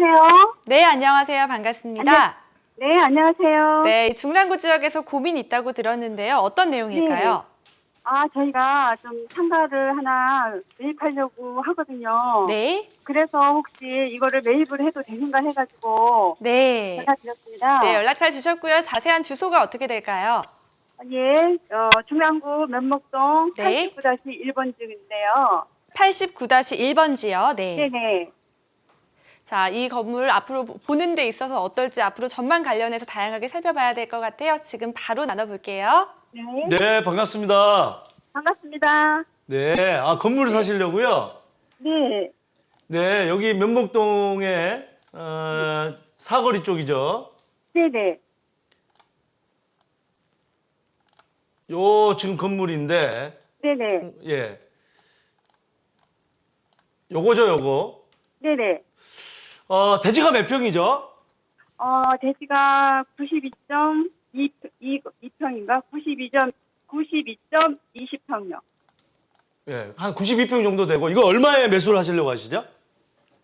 여보세요? 네, 안녕하세요. 반갑습니다. 네, 안녕하세요. 네, 중랑구 지역에서 고민 있다고 들었는데요. 어떤 내용일까요? 아, 저희가 좀 상가를 하나 매입하려고 하거든요. 네. 그래서 혹시 이거를 매입을 해도 되는가 해가지고 네. 전화드렸습니다. 네, 연락 잘 주셨고요. 자세한 주소가 어떻게 될까요? 예, 어, 중랑구 면목동 네. 89-1번 중인데요. 89-1번지요. 네. 네네. 자, 이 건물 앞으로 보는 데 있어서 어떨지 앞으로 전망 관련해서 다양하게 살펴봐야 될 것 같아요. 지금 바로 나눠볼게요. 네. 네, 반갑습니다. 반갑습니다. 네, 아 건물을 사시려고요. 네. 네, 여기 면목동의 어, 사거리 쪽이죠. 네네. 요 지금 건물인데, 네네. 예, 요거죠, 요거. 네네. 어, 대지가 몇 평이죠? 어, 대지가 92.2평인가? 92점, 92.20평요. 예, 한 92평 정도 되고 이거 얼마에 매수를 하시려고 하시죠?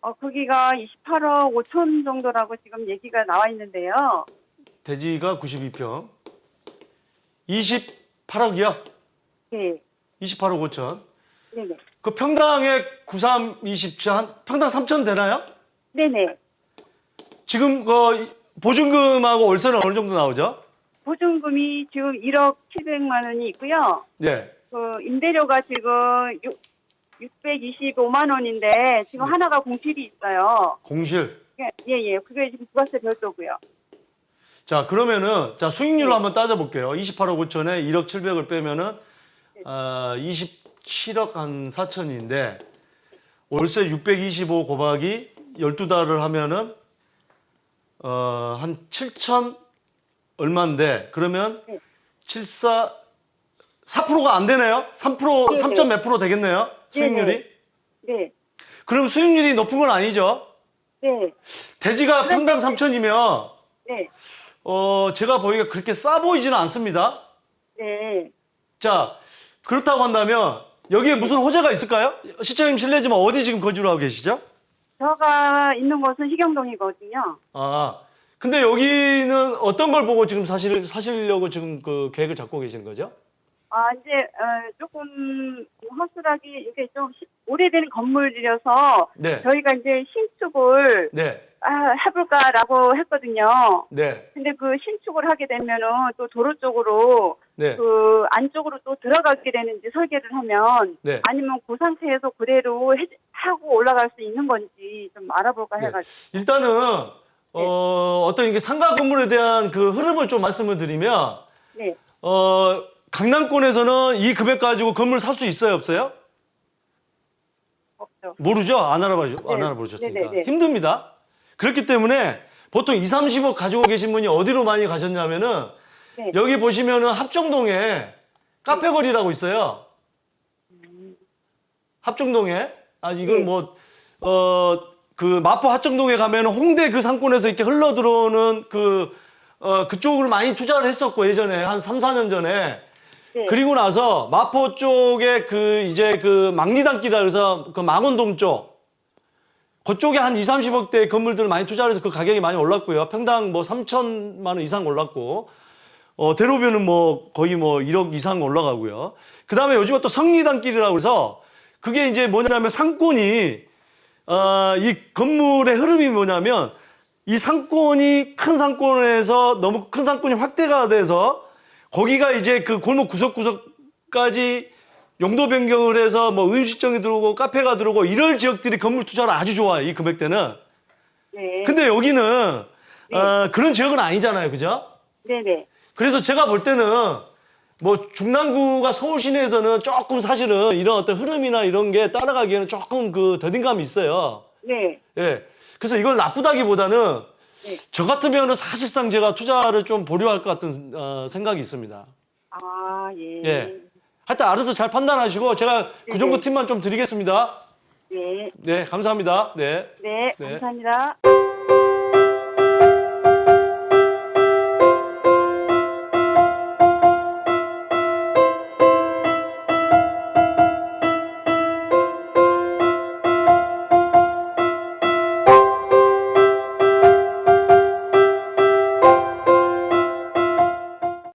어, 거기가 28억 5천 정도라고 지금 얘기가 나와 있는데요. 대지가 92평, 28억이요. 네. 28억 5천. 네네. 그 평당에 93, 27, 한 평당 3천 되나요? 네네. 지금 그 보증금하고 월세는 어느 정도 나오죠? 보증금이 지금 1억 700만 원이 있고요. 네. 그 임대료가 지금 6, 625만 원인데 지금 하나가 공실이 있어요. 공실. 예, 예. 그게 지금 부가세 별도고요. 자, 그러면은 자, 수익률로 한번 따져 볼게요. 28억 5천에 1억 700을 빼면은 아, 27억 한 4천인데 월세 625 곱하기 12달을 하면은 어, 한 7천 얼마인데 그러면 네. 74 4%가 안 되네요. 3% 네네. 3점 몇 프로 되겠네요. 수익률이. 네. 그럼 수익률이 높은 건 아니죠? 네. 대지가 평당 3천이면 네. 어, 제가 보기에 그렇게 싸 보이지는 않습니다. 네. 자, 그렇다고 한다면 여기에 무슨 호재가 있을까요? 시청님 실례지만 어디 지금 거주를 하고 계시죠? 저가 있는 곳은 희경동이거든요. 아, 근데 여기는 어떤 걸 보고 지금 사실 사시려고 지금 그 계획을 잡고 계시는 거죠? 아, 이제, 어, 조금, 허술하게, 이게 좀 시- 오래된 건물이라서, 네. 저희가 이제 신축을, 네, 아, 해볼까라고 했거든요. 네, 근데 그 신축을 하게 되면은 또 도로 쪽으로, 네, 그 안쪽으로 또 들어가게 되는지 설계를 하면, 네. 아니면 그 상태에서 그대로 해, 하고 올라갈 수 있는 건지 좀 알아볼까 네. 해가지고. 일단은 어, 어떤 이게 상가 건물에 대한 그 흐름을 좀 말씀을 드리면 네. 어, 강남권에서는 이 금액 가지고 건물 살 수 있어요, 없어요? 없죠. 모르죠? 안 알아봐, 안 네. 알아보셨으니까. 네 네 네. 힘듭니다. 그렇기 때문에 보통 2, 30억 가지고 계신 분이 어디로 많이 가셨냐면은 네. 여기 보시면은 합정동에 카페거리라고 있어요. 합정동에. 아, 이건 네. 뭐, 어, 그 마포 합정동에 가면 홍대 그 상권에서 이렇게 흘러 들어오는 그, 어, 그쪽을 많이 투자를 했었고 예전에 한 3, 4년 전에. 네. 그리고 나서 마포 쪽에 그 이제 그 망리단길이라 그래서 그 망원동 쪽 그쪽에 한 2, 30억대 건물들 많이 투자를 해서 그 가격이 많이 올랐고요. 평당 뭐 3천만 원 이상 올랐고 어 대로변은 뭐 거의 뭐 1억 이상 올라가고요. 그 다음에 요즘에 또 성리단길이라고 해서 그게 이제 뭐냐면 상권이 어 이 건물의 흐름이 뭐냐면 이 상권이 큰 상권에서 너무 큰 상권이 확대가 돼서 거기가 이제 그 골목 구석구석까지 용도 변경을 해서 뭐 음식점이 들어오고 카페가 들어오고 이럴 지역들이 건물 투자를 아주 좋아요. 이 금액대는. 네. 근데 여기는 어, 그런 지역은 아니잖아요. 그죠? 네네. 그래서 제가 볼 때는 뭐 중랑구가 서울 시내에서는 조금 사실은 이런 어떤 흐름이나 이런 게 따라가기에는 조금 그 더딘감이 있어요. 네. 예. 그래서 이걸 나쁘다기보다는 네. 저 같으면은 사실상 제가 투자를 좀 보류할 것 같은 어, 생각이 있습니다. 아, 예. 예. 하여튼 알아서 잘 판단하시고 제가 그 정도 네. 팁만 좀 드리겠습니다. 네. 네, 감사합니다. 네. 네. 네. 감사합니다.